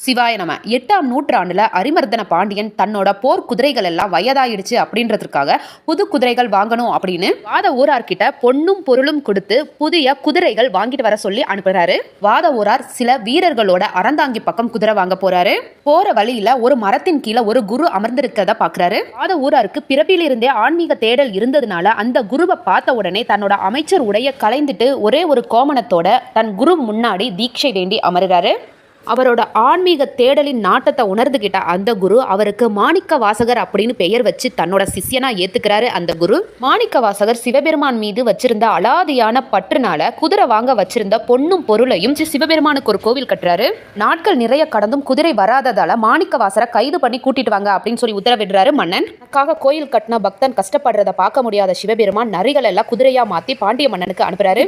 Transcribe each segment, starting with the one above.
சிவாய நம. எட்டாம் நூற்றாண்டுல அரிமர்தன பாண்டியன் தன்னோட போர் குதிரைகள் எல்லாம் வயதாயிடுச்சு அப்படின்றதுக்காக புது குதிரைகள் வாங்கணும் அப்படின்னு வாத ஊரார்கிட்ட பொண்ணும் பொருளும் கொடுத்து புதிய குதிரைகள் வாங்கிட்டு வர சொல்லி அனுப்புறாரு. வாத ஊரார் சில வீரர்களோட அறந்தாங்கி பக்கம் குதிரை வாங்க போறாரு. போற வழியில ஒரு மரத்தின் கீழே ஒரு குரு அமர்ந்திருக்கிறத பாக்குறாரு. வாத ஊராருக்கு பிறப்பிலிருந்தே ஆன்மீக தேடல் இருந்ததுனால அந்த குருவை பார்த்த உடனே தன்னோட அமைச்சர் உடைய கலைந்துட்டு ஒரே ஒரு கோமணத்தோட தன் குரு முன்னாடி தீட்சை வேண்டி அமருறாரு. அவரோட ஆன்மீக தேடலின் நாட்டத்தை உணர்ந்துகிட்ட அந்த குரு அவருக்கு மாணிக்க வாசகர் அப்படின்னு பெயர் வச்சு தன்னோட சிஷ்யனா ஏத்துக்கிறாரு அந்த குரு. மாணிக்க வாசகர் சிவபெருமான் மீது வச்சிருந்த அலாதியான பற்றுனால குதிரை வாங்க வச்சிருந்த பொண்ணும் பொருளையும் சிவபெருமானுக்கு ஒரு கோவில் கட்டுறாரு. நாட்கள் நிறைய கடந்தும் குதிரை வராததால மாணிக்க வாசரை கைது பண்ணி கூட்டிட்டு வாங்க அப்படின்னு சொல்லி உத்தரவிடுறாரு மன்னன். அதுக்காக கோயில் கட்டின பக்தன் கஷ்டப்படுறத பார்க்க முடியாத சிவபெருமான் நரிகள் எல்லாம் குதிரையா மாத்தி பாண்டிய மன்னனுக்கு அனுப்புறாரு.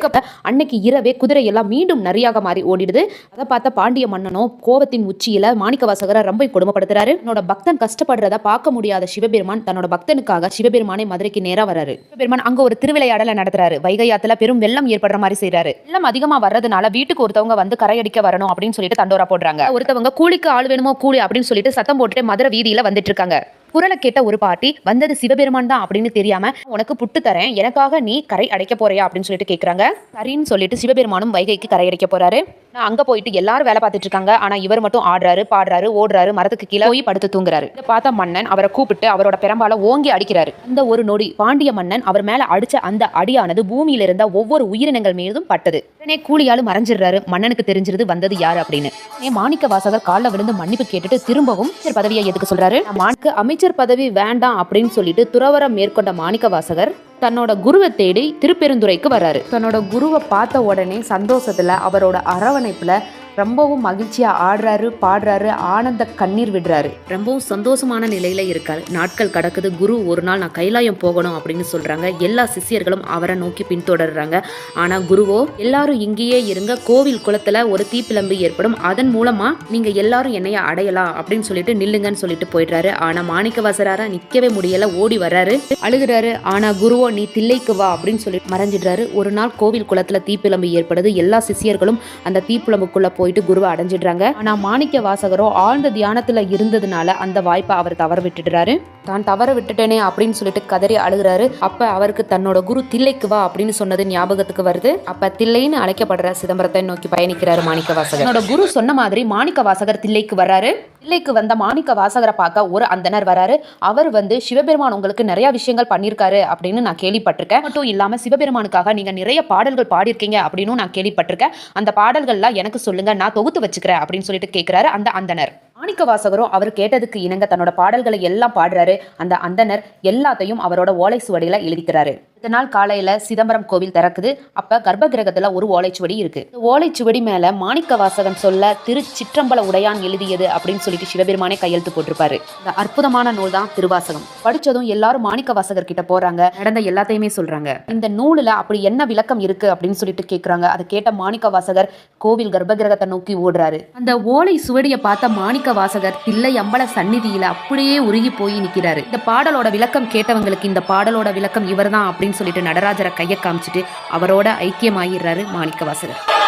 அன்னைக்கு இரவே குதிரை எல்லாம் மீண்டும் நரியாக மாறி ஓடிடுது. அதை பார்த்த பாண்டிய மன்னன் மன்னனும் கோபத்தின் உச்சியில மாணிக்கவாசகரை ரொம்ப கொடுமைப்படுத்துறாரு. தன்னோட பக்தன் கஷ்டப்படுறத பார்க்க முடியாத சிவபெருமான் தன்னோட பக்தனுக்காக சிவபெருமானை மதுரைக்கு நேரா வராரு சிவபெருமான் அங்க ஒரு திருவிளையாடலை நடத்துறாரு. வைகையாத்துல பெரும் வெள்ளம் ஏற்படுற மாதிரி செய்யறாரு வெள்ளம் அதிகமா வர்றதுனால வீட்டுக்கு ஒருத்தவங்க வந்து கரையடிக்க வரணும் அப்படின்னு சொல்லிட்டு தண்டோரா போடுறாங்க. ஒருத்தவங்க கூலிக்கு ஆள் வேணுமோ கூலி அப்படின்னு சொல்லிட்டு சத்தம் போட்டுட்டு மதுரை வீதியில வந்துட்டு இருக்காங்க. குரலை கேட்ட ஒரு பாட்டி வந்தது சிவபெருமான் தான் அப்படின்னு தெரியாம உனக்கு புட்டு தரேன் எனக்காக நீ கரை அடைக்க போறியா? அப்படின்னு சொல்லிட்டு கேக்குறாங்க. சரின்னு சொல்லிட்டு சிவபெருமானும் வைகைக்கு கரை அடைக்க போறாரு. நான் அங்க போயிட்டு எல்லாரும் வேலை பார்த்துட்டு இருக்காங்க. ஆனா இவர் மட்டும் ஆடுறாரு பாடுறாரு ஓடுறாரு மரத்துக்கு கீழே போய் படுத்து தூங்குறாரு. இதை பார்த்த மன்னன் அவரை கூப்பிட்டு அவரோட பெரம்பால ஓங்கி அடிக்கிறாரு. அந்த ஒரு நொடி பாண்டிய மன்னன் அவர் மேல அடிச்ச அந்த அடியானது பூமியில இருந்த ஒவ்வொரு உயிரினங்கள் மீதும் பட்டது. உடனே கூலியாலும் மறைஞ்சிடுறாரு. மன்னனுக்கு தெரிஞ்சிருது வந்தது யாரு அப்படின்னு. உடனே மாணிக்க வாசகர் காலில் விழுந்து மன்னிப்பு கேட்டுட்டு திரும்பவும் அமைச்சர் பதவியை எதுக்கு சொல்றாரு? மாணிக்க அமைச்சர் பதவி வேண்டாம் அப்படின்னு சொல்லிட்டு துறவரம் மேற்கொண்ட மாணிக்க வாசகர் தன்னோட குருவை தேடி திருப்பெருந்துறைக்கு வர்றாரு. தன்னோட குருவை பார்த்த உடனே சந்தோஷத்துல அவரோட அரவணைப்புல ரொம்பவும் மகிழ்ச்சியா ஆடுறாரு பாடுறாரு ஆனந்த கண்ணீர் விடுறாரு. ரொம்பவும் சந்தோஷமான நிலையில இருக்காரு. நாட்கள் கடக்குது குரு ஒரு நாள் நான் கைலாயம் போகணும் அப்படின்னு சொல்றாங்க. எல்லா சிஷ்யர்களும் அவரை நோக்கி பின்தொடர்றாங்க. ஆனா குருவோ எல்லாரும் இங்கேயே இருங்க கோவில் குளத்துல ஒரு தீப்பிழம்பு ஏற்படும். அதன் மூலமா நீங்க எல்லாரும் என்னைய அடையலாம் அப்படின்னு சொல்லிட்டு நில்லுங்கன்னு சொல்லிட்டு போயிடுறாரு. ஆனா மாணிக்கவாசராரா நிக்கவே முடியல ஓடி வர்றாரு. அழுகுறாரு. ஆனா குருவோ நீ தில்லைக்கு வா அப்படின்னு சொல்லி மறைஞ்சிடுறாரு. ஒரு நாள் கோவில் குளத்துல தீப்பிழம்பு ஏற்படுது. எல்லா சிஷியர்களும் அந்த தீப்பிழம்புக்குள்ள போயிட்டு குருவை அடைஞ்சிடுறாங்க. ஆனா மாணிக்க வாசகரோ ஆழ்ந்த தியானத்துல இருந்ததுனால அந்த வாய்ப்பை அவர் தவற விட்டுடுறாரு. தான் தவற விட்டுட்டேனே அப்படின்னு சொல்லிட்டு கதறி அழுகுறாரு. அப்ப அவருக்கு தன்னோட குரு தில்லைக்கு வா அப்படின்னு சொன்னது ஞாபகத்துக்கு வருது. அப்ப தில்லைன்னு அழைக்கப்படுற சிதம்பரத்தை நோக்கி பயணிக்கிறாரு மாணிக்க வாசகர். குரு சொன்ன மாதிரி மாணிக்க வாசகர் தில்லைக்கு வர்றாரு. இல்லைக்கு வந்த மாணிக்க வாசகரை பார்க்க ஒரு அந்தனர் வராரு. அவர் வந்து சிவபெருமான் உங்களுக்கு நிறைய விஷயங்கள் பண்ணியிருக்காரு அப்படின்னு நான் கேள்விப்பட்டிருக்கேன். மட்டும் இல்லாம சிவபெருமானுக்காக நீங்க நிறைய பாடல்கள் பாடியிருக்கீங்க அப்படின்னு நான் கேள்விப்பட்டிருக்கேன். அந்த பாடல்கள்லாம் எனக்கு சொல்லுங்க நான் தொகுத்து வச்சுக்கிறேன் அப்படின்னு சொல்லிட்டு கேட்கிறாரு அந்த அந்தனர் மாணிக்க வாசகரும் அவர் கேட்டதுக்கு இணங்க தன்னோட பாடல்களை எல்லாம் பாடுறாரு. அந்த அந்தனர் எல்லாத்தையும் அவரோட ஓலை சுவடியில எழுதிக்கிறாரு. அடுத்த நாள் காலையில சிதம்பரம் கோவில் திறக்குது. அப்ப கர்ப்ப கிரகத்துல ஒரு ஓலைச்சுவடி இருக்கு. ஓலைச்சுவடி மேல மாணிக்க வாசகன் சொல்ல திரு சிற்றம்பல உடையான் எழுதியது அப்படின்னு சொல்லிட்டு சிவபெருமானே கையெழுத்து போட்டிருப்பாரு. இந்த அற்புதமான நூல் தான் திருவாசகம். படிச்சதும் எல்லாரும் மாணிக்க வாசகர் கிட்ட போறாங்க. நடந்த எல்லாத்தையுமே சொல்றாங்க. இந்த நூலுல அப்படி என்ன விளக்கம் இருக்கு அப்படின்னு சொல்லிட்டு கேக்குறாங்க. அதை கேட்ட மாணிக்க வாசகர் கோவில் கர்ப்ப கிரகத்தை நோக்கி ஓடுறாரு. அந்த ஓலை சுவடியை பார்த்த மாணிக்க வாசகர் தில்லை அம்பல சந்நிதியில அப்படியே உருகி போய் நிக்கிறாரு. இந்த பாடலோட விளக்கம் கேட்டவங்களுக்கு இந்த பாடலோட விளக்கம் இவர்தான் அப்படின்னு சொல்லிட்டு நடராஜரை கையை காமிச்சிட்டு அவரோட ஐக்கியமாயிடுறாரு மாணிக்க வாசகர்